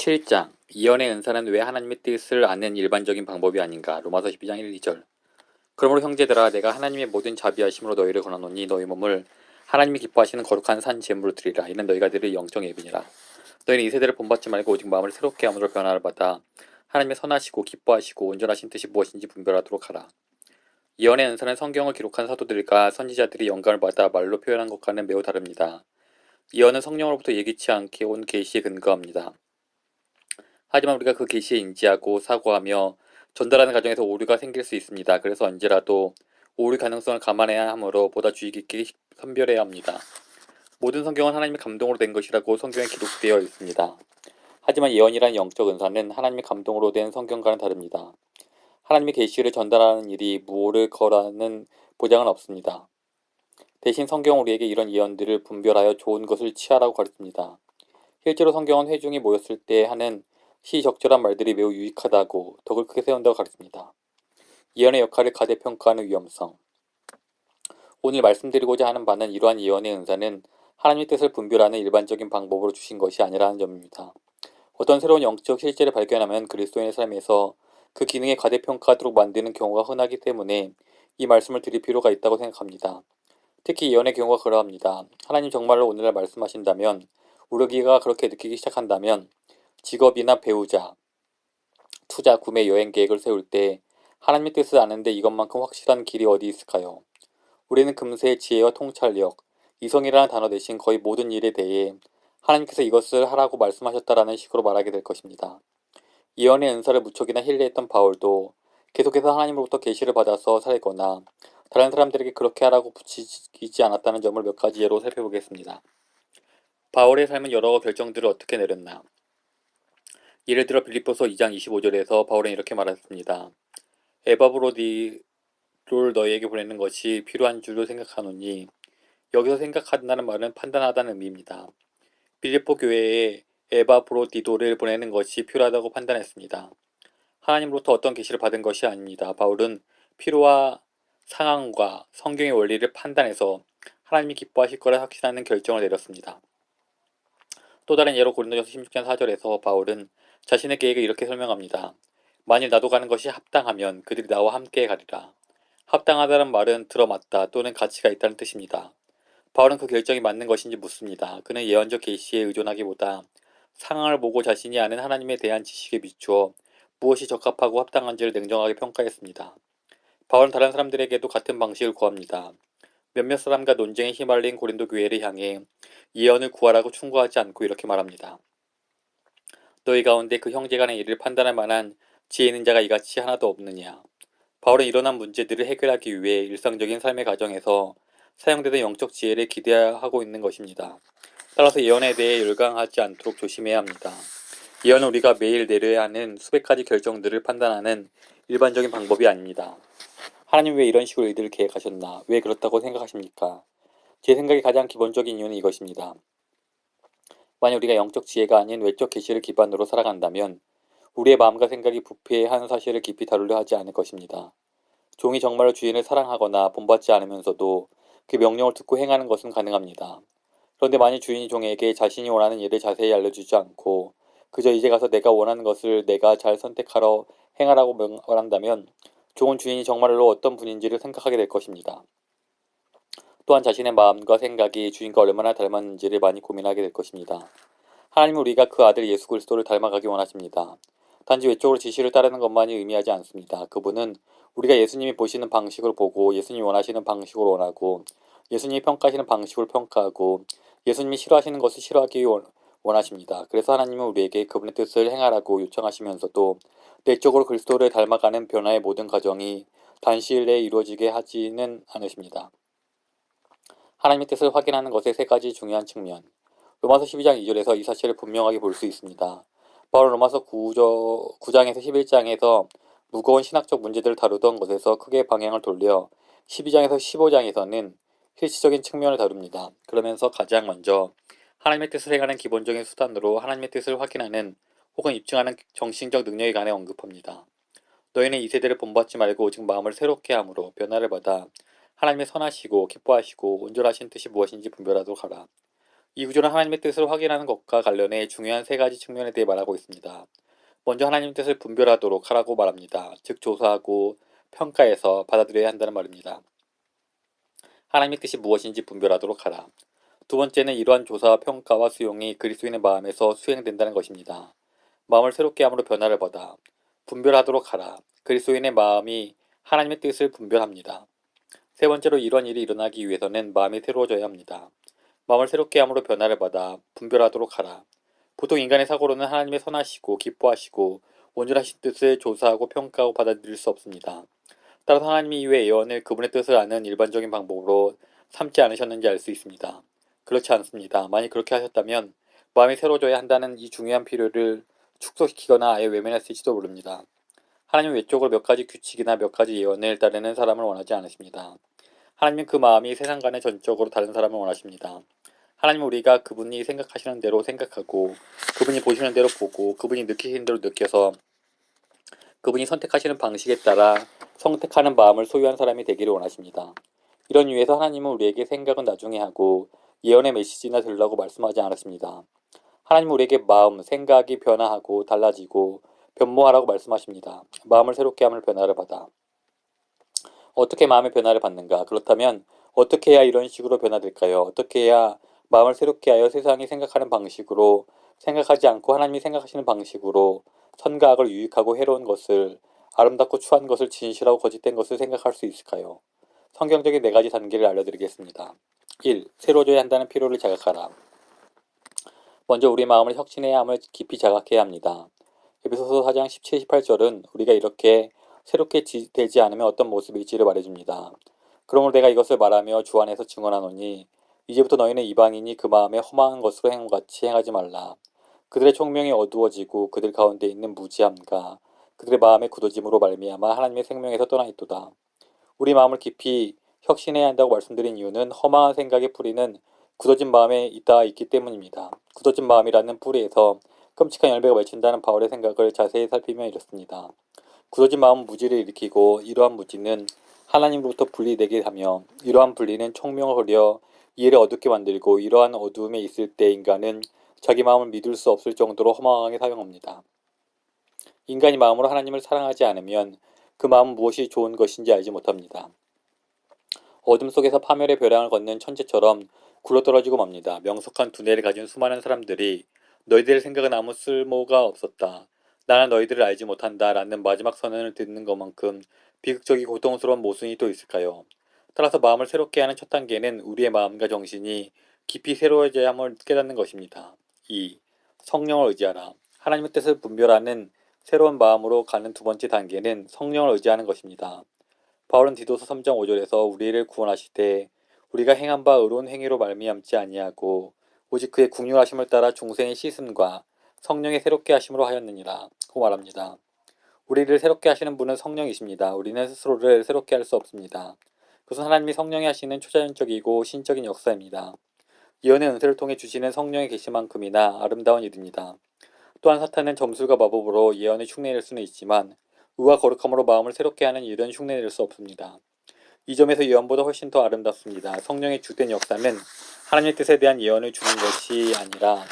7장 이언의 은사는 왜 하나님의 뜻을 아는 일반적인 방법이 아닌가? 로마서 12장 1, 2절. 그러므로 형제들아 내가 하나님의 모든 자비하심으로 너희를 권하노니 너희 몸을 하나님이 기뻐하시는 거룩한 산 제물로 드리라. 이는 너희가 드릴 영적 예비니라. 너희는 이 세대를 본받지 말고 오직 마음을 새롭게 함으로 변화를 받아 하나님의 선하시고 기뻐하시고 온전하신 뜻이 무엇인지 분별하도록 하라. 이언의 은사는 성경을 기록한 사도들과 선지자들이 영감을 받아 말로 표현한 것과는 매우 다릅니다. 이언은 성령으로부터 예기치 않게 온 계시에 근거합니다. 하지만 우리가 그 계시에 인지하고 사고하며 전달하는 과정에서 오류가 생길 수 있습니다. 그래서 언제라도 오류 가능성을 감안해야 하므로 보다 주의 깊게 선별해야 합니다. 모든 성경은 하나님의 감동으로 된 것이라고 성경에 기록되어 있습니다. 하지만 예언이란 영적 은사는 하나님의 감동으로 된 성경과는 다릅니다. 하나님의 계시를 전달하는 일이 무오를 거라는 보장은 없습니다. 대신 성경은 우리에게 이런 예언들을 분별하여 좋은 것을 취하라고 가르칩니다. 실제로 성경은 회중이 모였을 때 하는 시적절한 말들이 매우 유익하다고 덕을 크게 세운다고 가르칩니다. 예언의 역할을 가대평가하는 위험성 오늘 말씀드리고자 하는 바는 이러한 예언의 은사는 하나님의 뜻을 분별하는 일반적인 방법으로 주신 것이 아니라는 점입니다. 어떤 새로운 영적 실제를 발견하면 그리스도인의 삶에서 그 기능에 가대평가하도록 만드는 경우가 흔하기 때문에 이 말씀을 드릴 필요가 있다고 생각합니다. 특히 예언의 경우가 그러합니다. 하나님 정말로 오늘날 말씀하신다면 우리가 그렇게 느끼기 시작한다면 직업이나 배우자, 투자, 구매, 여행 계획을 세울 때 하나님의 뜻을 아는데 이것만큼 확실한 길이 어디 있을까요? 우리는 금세 지혜와 통찰력, 이성이라는 단어 대신 거의 모든 일에 대해 하나님께서 이것을 하라고 말씀하셨다라는 식으로 말하게 될 것입니다. 예언의 은사를 무척이나 힐레했던 바울도 계속해서 하나님으로부터 계시를 받아서 살거나 다른 사람들에게 그렇게 하라고 붙이지 않았다는 점을 몇 가지 예로 살펴보겠습니다. 바울의 삶은 여러 결정들을 어떻게 내렸나? 예를 들어 빌립보서 2장 25절에서 바울은 이렇게 말했습니다. 에바브로디를 너희에게 보내는 것이 필요한 줄로 생각하노니 여기서 생각한다는 말은 판단하다는 의미입니다. 빌립보 교회에 에바브로디도를 보내는 것이 필요하다고 판단했습니다. 하나님으로부터 어떤 계시를 받은 것이 아닙니다. 바울은 필요와 상황과 성경의 원리를 판단해서 하나님이 기뻐하실 거라 확신하는 결정을 내렸습니다. 또 다른 예로 고린도전서 16장 4절에서 바울은 자신의 계획을 이렇게 설명합니다. 만일 나도 가는 것이 합당하면 그들이 나와 함께 가리라. 합당하다는 말은 들어맞다 또는 가치가 있다는 뜻입니다. 바울은 그 결정이 맞는 것인지 묻습니다. 그는 예언적 계시에 의존하기보다 상황을 보고 자신이 아는 하나님에 대한 지식에 비추어 무엇이 적합하고 합당한지를 냉정하게 평가했습니다. 바울은 다른 사람들에게도 같은 방식을 구합니다. 몇몇 사람과 논쟁에 휘말린 고린도 교회를 향해 예언을 구하라고 충고하지 않고 이렇게 말합니다. 너희 가운데 그 형제 간의 일을 판단할 만한 지혜 있는 자가 이같이 하나도 없느냐. 바울은 일어난 문제들을 해결하기 위해 일상적인 삶의 과정에서 사용되는 영적 지혜를 기대하고 있는 것입니다. 따라서 예언에 대해 열광하지 않도록 조심해야 합니다. 예언은 우리가 매일 내려야 하는 수백 가지 결정들을 판단하는 일반적인 방법이 아닙니다. 하나님 왜 이런 식으로 일들을 계획하셨나? 왜 그렇다고 생각하십니까? 제 생각에 가장 기본적인 이유는 이것입니다. 만약 우리가 영적 지혜가 아닌 외적 계시를 기반으로 살아간다면 우리의 마음과 생각이 부패한 사실을 깊이 다루려 하지 않을 것입니다. 종이 정말로 주인을 사랑하거나 본받지 않으면서도 그 명령을 듣고 행하는 것은 가능합니다. 그런데 만일 주인이 종에게 자신이 원하는 일을 자세히 알려주지 않고 그저 이제 가서 내가 원하는 것을 내가 잘 선택하러 행하라고 명한다면 종은 주인이 정말로 어떤 분인지를 생각하게 될 것입니다. 또한 자신의 마음과 생각이 주인과 얼마나 닮았는지를 많이 고민하게 될 것입니다. 하나님은 우리가 그 아들 예수 그리스도를 닮아가기 원하십니다. 단지 외적으로 지시를 따르는 것만이 의미하지 않습니다. 그분은 우리가 예수님이 보시는 방식을 보고 예수님이 원하시는 방식으로 원하고 예수님이 평가하시는 방식으로 평가하고 예수님이 싫어하시는 것을 싫어하기 원하십니다. 그래서 하나님은 우리에게 그분의 뜻을 행하라고 요청하시면서도 내적으로 그리스도를 닮아가는 변화의 모든 과정이 단시일 내에 이루어지게 하지는 않으십니다. 하나님의 뜻을 확인하는 것의 세 가지 중요한 측면. 로마서 12장 2절에서 이 사실을 분명하게 볼 수 있습니다. 바로 로마서 9저, 9장에서 11장에서 무거운 신학적 문제들을 다루던 것에서 크게 방향을 돌려 12장에서 15장에서는 실질적인 측면을 다룹니다. 그러면서 가장 먼저 하나님의 뜻을 행하는 기본적인 수단으로 하나님의 뜻을 확인하는 혹은 입증하는 정신적 능력에 관해 언급합니다. 너희는 이 세대를 본받지 말고 오직 마음을 새롭게 함으로 변화를 받아 하나님의 선하시고 기뻐하시고 온전하신 뜻이 무엇인지 분별하도록 하라. 이 구조는 하나님의 뜻을 확인하는 것과 관련해 중요한 세 가지 측면에 대해 말하고 있습니다. 먼저 하나님의 뜻을 분별하도록 하라고 말합니다. 즉 조사하고 평가해서 받아들여야 한다는 말입니다. 하나님의 뜻이 무엇인지 분별하도록 하라. 두 번째는 이러한 조사와 평가와 수용이 그리스도인의 마음에서 수행된다는 것입니다. 마음을 새롭게 함으로 변화를 받아 분별하도록 하라. 그리스도인의 마음이 하나님의 뜻을 분별합니다. 세 번째로 이런 일이 일어나기 위해서는 마음이 새로워져야 합니다. 마음을 새롭게 함으로 변화를 받아 분별하도록 하라. 보통 인간의 사고로는 하나님의 선하시고 기뻐하시고 온전하신 뜻을 조사하고 평가하고 받아들일 수 없습니다. 따라서 하나님이 이외 예언을 그분의 뜻을 아는 일반적인 방법으로 삼지 않으셨는지 알 수 있습니다. 그렇지 않습니다. 만약 그렇게 하셨다면 마음이 새로워져야 한다는 이 중요한 필요를 축소시키거나 아예 외면했을지도 모릅니다. 하나님은 외적으로 몇 가지 규칙이나 몇 가지 예언을 따르는 사람을 원하지 않으십니다. 하나님은 그 마음이 세상과는 전적으로 다른 사람을 원하십니다. 하나님은 우리가 그분이 생각하시는 대로 생각하고 그분이 보시는 대로 보고 그분이 느끼시는 대로 느껴서 그분이 선택하시는 방식에 따라 선택하는 마음을 소유한 사람이 되기를 원하십니다. 이런 이유에서 하나님은 우리에게 생각은 나중에 하고 예언의 메시지나 들으라고 말씀하지 않았습니다. 하나님은 우리에게 마음, 생각이 변화하고 달라지고 변모하라고 말씀하십니다. 마음을 새롭게 함을 변화를 받아. 어떻게 마음의 변화를 받는가? 그렇다면 어떻게 해야 이런 식으로 변화될까요? 어떻게 해야 마음을 새롭게 하여 세상이 생각하는 방식으로 생각하지 않고 하나님이 생각하시는 방식으로 선과 악을 유익하고 해로운 것을 아름답고 추한 것을 진실하고 거짓된 것을 생각할 수 있을까요? 성경적인 네 가지 단계를 알려드리겠습니다. 1. 새로워져야 한다는 필요를 자각하라. 먼저 우리 마음을 혁신해야 함을 깊이 자각해야 합니다. 에베소서 4장 17, 18절은 우리가 이렇게 새롭게 되지 않으면 어떤 모습일지를 말해줍니다. 그러므로 내가 이것을 말하며 주 안에서 증언하노니 이제부터 너희는 이방인이 그 마음에 허망한 것으로 행함같이 행하지 말라. 그들의 총명이 어두워지고 그들 가운데 있는 무지함과 그들의 마음의 굳어짐으로 말미암아 하나님의 생명에서 떠나 있도다. 우리 마음을 깊이 혁신해야 한다고 말씀드린 이유는 허망한 생각의 뿌리는 굳어진 마음에 있다 있기 때문입니다. 굳어진 마음이라는 뿌리에서 끔찍한 열매가 맺힌다는 바울의 생각을 자세히 살피며 이렇습니다. 굳어진 마음은 무지를 일으키고 이러한 무지는 하나님으로부터 분리되게 하며 이러한 분리는 총명을 흐려 이해를 어둡게 만들고 이러한 어두움에 있을 때 인간은 자기 마음을 믿을 수 없을 정도로 허망하게 사용합니다. 인간이 마음으로 하나님을 사랑하지 않으면 그 마음은 무엇이 좋은 것인지 알지 못합니다. 어둠 속에서 파멸의 벼랑을 걷는 천재처럼 굴러떨어지고 맙니다. 명석한 두뇌를 가진 수많은 사람들이 너희들의 생각은 아무 쓸모가 없었다. 나는 너희들을 알지 못한다. 라는 마지막 선언을 듣는 것만큼 비극적이고 고통스러운 모순이 또 있을까요? 따라서 마음을 새롭게 하는 첫 단계는 우리의 마음과 정신이 깊이 새로워져야 함을 깨닫는 것입니다. 2. 성령을 의지하라. 하나님의 뜻을 분별하는 새로운 마음으로 가는 두 번째 단계는 성령을 의지하는 것입니다. 바울은 디도서 3장 5절에서 우리를 구원하실 때 우리가 행한 바 의로운 행위로 말미암지 아니하고 오직 그의 궁휼하심을 따라 중생의 씻음과 성령의 새롭게 하심으로 하였느니라 고 말합니다. 우리를 새롭게 하시는 분은 성령이십니다. 우리는 스스로를 새롭게 할 수 없습니다. 그것은 하나님이 성령이 하시는 초자연적이고 신적인 역사입니다. 예언의 은혜를 통해 주시는 성령의 계시만큼이나 아름다운 일입니다. 또한 사탄은 점술과 마법으로 예언을 흉내낼 수는 있지만 의와 거룩함으로 마음을 새롭게 하는 일은 흉내낼 수 없습니다. 이 점에서 예언보다 훨씬 더 아름답습니다. 성령의 주된 역사는 하나님의 뜻에 대한 예언을 주는 것이 아니라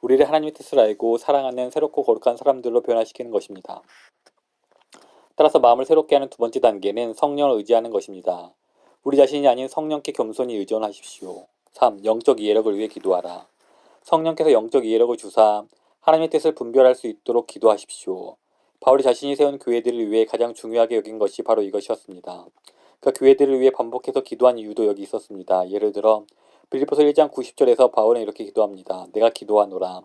우리를 하나님의 뜻을 알고 사랑하는 새롭고 거룩한 사람들로 변화시키는 것입니다. 따라서 마음을 새롭게 하는 두 번째 단계는 성령을 의지하는 것입니다. 우리 자신이 아닌 성령께 겸손히 의존하십시오. 3. 영적 이해력을 위해 기도하라. 성령께서 영적 이해력을 주사 하나님의 뜻을 분별할 수 있도록 기도하십시오. 바울이 자신이 세운 교회들을 위해 가장 중요하게 여긴 것이 바로 이것이었습니다. 그 교회들을 위해 반복해서 기도한 이유도 여기 있었습니다. 예를 들어 빌리포서 1장 90절에서 바울은 이렇게 기도합니다. 내가 기도하노라.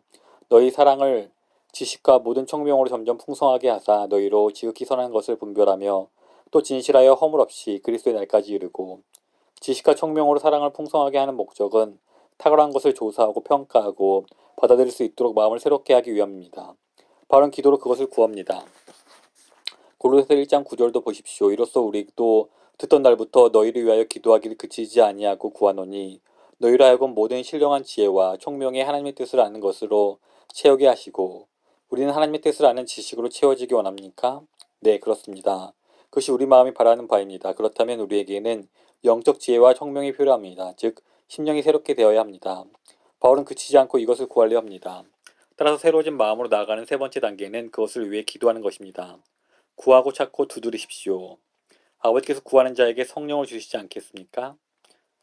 너희 사랑을 지식과 모든 청명으로 점점 풍성하게 하사 너희로 지극히 선한 것을 분별하며 또 진실하여 허물 없이 그리스도의 날까지 이르고 지식과 청명으로 사랑을 풍성하게 하는 목적은 탁월한 것을 조사하고 평가하고 받아들일 수 있도록 마음을 새롭게 하기 위함입니다. 바울은 기도로 그것을 구합니다. 골로새서 1장 9절도 보십시오. 이로써 우리도 듣던 날부터 너희를 위하여 기도하기를 그치지 아니하고 구하노니 너희로 하여금 모든 신령한 지혜와 총명의 하나님의 뜻을 아는 것으로 채우게 하시고 우리는 하나님의 뜻을 아는 지식으로 채워지기 원합니까? 네, 그렇습니다. 그것이 우리 마음이 바라는 바입니다. 그렇다면 우리에게는 영적 지혜와 총명이 필요합니다. 즉, 심령이 새롭게 되어야 합니다. 바울은 그치지 않고 이것을 구하려 합니다. 따라서 새로워진 마음으로 나아가는 세 번째 단계는 그것을 위해 기도하는 것입니다. 구하고 찾고 두드리십시오. 아버지께서 구하는 자에게 성령을 주시지 않겠습니까?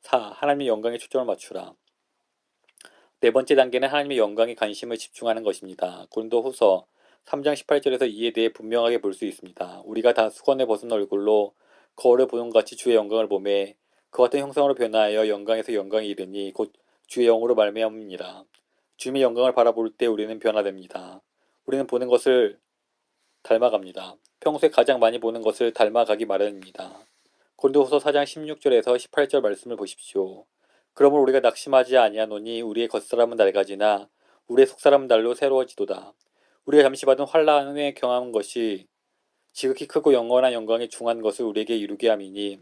4. 하나님의 영광에 초점을 맞추라. 네 번째 단계는 하나님의 영광에 관심을 집중하는 것입니다. 고린도 후서 3장 18절에서 이에 대해 분명하게 볼 수 있습니다. 우리가 다 수건에 벗은 얼굴로 거울을 보는 것 같이 주의 영광을 보매 그 같은 형상으로 변화하여 영광에서 영광에 이르니 곧 주의 영으로 말미암음이라. 주님의 영광을 바라볼 때 우리는 변화됩니다. 우리는 보는 것을 닮아갑니다. 평소에 가장 많이 보는 것을 닮아가기 마련입니다. 고린도후서 4장 16절에서 18절 말씀을 보십시오. 그러므로 우리가 낙심하지 아니하노니 우리의 겉사람은 낡아지나 우리의 속사람은 날로 새로워지도다. 우리가 잠시 받은 환란에 경험한 것이 지극히 크고 영원한 영광에 중한 것을 우리에게 이루게 함이니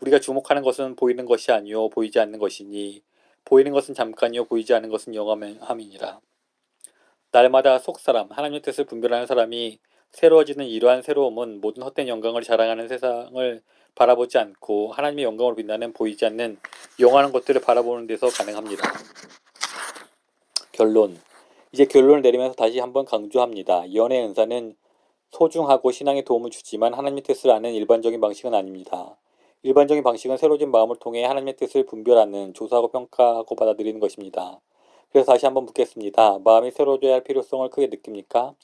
우리가 주목하는 것은 보이는 것이 아니요 보이지 않는 것이니 보이는 것은 잠깐이요 보이지 않는 것은 영원함이니라. 날마다 속사람 하나님의 뜻을 분별하는 사람이 새로워지는 이러한 새로움은 모든 헛된 영광을 자랑하는 세상을 바라보지 않고 하나님의 영광으로 빛나는 보이지 않는 영원한 것들을 바라보는 데서 가능합니다. 결론 이제 결론을 내리면서 다시 한번 강조합니다. 연애 은사는 소중하고 신앙에 도움을 주지만 하나님의 뜻을 아는 일반적인 방식은 아닙니다. 일반적인 방식은 새로진 마음을 통해 하나님의 뜻을 분별하는 조사하고 평가하고 받아들이는 것입니다. 그래서 다시 한번 묻겠습니다. 마음이 새로워져야 할 필요성을 크게 느낍니까?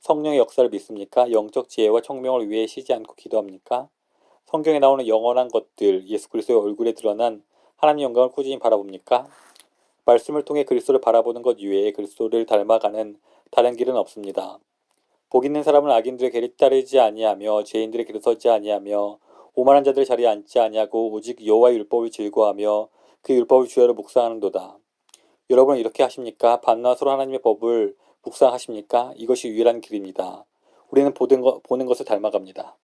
성령의 역사를 믿습니까? 영적 지혜와 청명을 위해 쉬지 않고 기도합니까? 성경에 나오는 영원한 것들, 예수 그리스도의 얼굴에 드러난 하나님 영광을 꾸준히 바라봅니까? 말씀을 통해 그리스도를 바라보는 것 이외에 그리스도를 닮아가는 다른 길은 없습니다. 복 있는 사람은 악인들의 길을 따르지 아니하며 죄인들의 길을 서지 아니하며 오만한 자들의 자리에 앉지 아니하고 오직 여호와의 율법을 즐거하며 그 율법을 주야로 묵상하는도다. 여러분은 이렇게 하십니까? 반나와 서로 하나님의 법을 묵상하십니까? 이것이 유일한 길입니다. 우리는 보는, 것, 보는 것을 닮아갑니다.